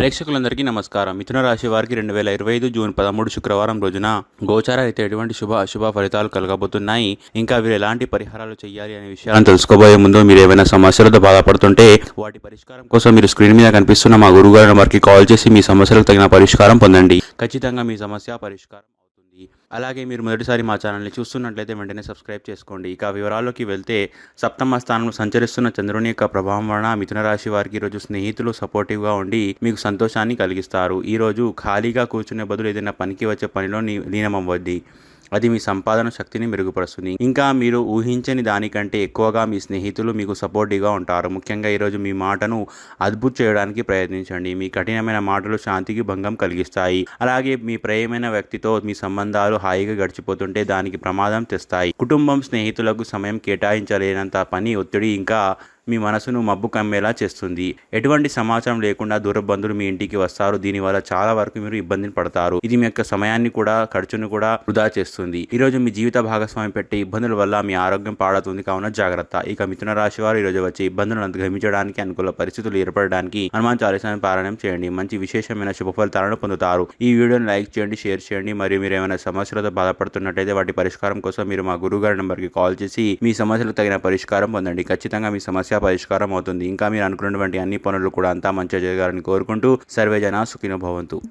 ప్రేక్షకులందరికీ నమస్కారం. మిథున రాశి వారికి రెండు వేల ఇరవై ఐదు జూన్ పదమూడు శుక్రవారం రోజున గోచార అయితే ఎటువంటి శుభ అశుభ ఫలితాలు కలగబోతున్నాయి. ఇంకా వీరు ఎలాంటి పరిహారాలు చేయాలి అనే విషయాలను తెలుసుకోబోయే ముందు మీరు ఏమైనా సమస్యలతో బాధపడుతుంటే వాటి పరిష్కారం కోసం మీరు స్క్రీన్ మీద కనిపిస్తున్న మా గురుగారి నెంబర్కి కాల్ చేసి మీ సమస్యలకు తగిన పరిష్కారం పొందండి. ఖచ్చితంగా మీ సమస్య పరిష్కారం అలాగే మీరు మొదటిసారి మా ఛానల్ని చూస్తున్నట్లయితే వెంటనే సబ్స్క్రైబ్ చేసుకోండి. ఇక వివరాల్లోకి వెళ్తే సప్తమ స్థానంలో సంచరిస్తున్న చంద్రుని యొక్క ప్రభావం వలన మిథున రాశి వారికి ఈరోజు స్నేహితులు సపోర్టివ్గా ఉండి మీకు సంతోషాన్ని కలిగిస్తారు. ఈరోజు ఖాళీగా కూర్చునే బదులు ఏదైనా పనికి వచ్చే పనిలో లీనమవ్వద్ది అది మీ సంపాదన శక్తిని మెరుగుపరుస్తుంది. ఇంకా మీరు ఊహించని దానికంటే ఎక్కువగా మీ స్నేహితులు మీకు సపోర్టివ్గా ఉంటారు. ముఖ్యంగా ఈరోజు మీ మాటను అద్భుత చేయడానికి ప్రయత్నించండి. మీ కఠినమైన మాటలు శాంతికి భంగం కలిగిస్తాయి. అలాగే మీ ప్రియమైన వ్యక్తితో మీ సంబంధాలు హాయిగా గడిచిపోతుంటే దానికి ప్రమాదం తెస్తాయి. కుటుంబం స్నేహితులకు సమయం కేటాయించలేనంత పని ఒత్తిడి ఇంకా మీ మనసును మబ్బు కమ్మేలా చేస్తుంది. ఎటువంటి సమాచారం లేకుండా దూరబంధులు మీ ఇంటికి వస్తారు. దీనివల్ల చాలా వరకు మీరు ఇబ్బందిని పడతారు. ఇది మీ యొక్క సమయాన్ని కూడా ఖర్చును కూడా వృధా చేస్తుంది. ఈ రోజు మీ జీవిత భాగస్వామి పెట్టే ఇబ్బందుల వల్ల మీ ఆరోగ్యం పాడవుతుంది. కావున జాగ్రత్త. ఇక మిథున రాశి వారు ఈ రోజు వచ్చే ఇబ్బందులను అధిగమించడానికి అనుకూల పరిస్థితులు ఏర్పడడానికి హనుమాన్ చాలీసాన్ని పారాయణం చేయండి. మంచి విశేషమైన శుభ ఫలితాలను పొందుతారు. ఈ వీడియోని లైక్ చేయండి షేర్ చేయండి. మరియు మీరు ఏమైనా సమస్యలతో బాధపడుతున్నట్టయితే వాటి పరిష్కారం కోసం మీరు మా గురుగారి నెంబర్కి కాల్ చేసి మీ సమస్యలకు తగిన పరిష్కారం పొందండి. ఖచ్చితంగా మీ సమస్య పరిష్కారం అవుతుంది ఇంకా మీరు అనుకున్నటువంటి అన్ని పనులు కూడా అంతా మంచిగా జరగాలని కోరుకుంటూ సర్వేజన సుఖినో భవంతు.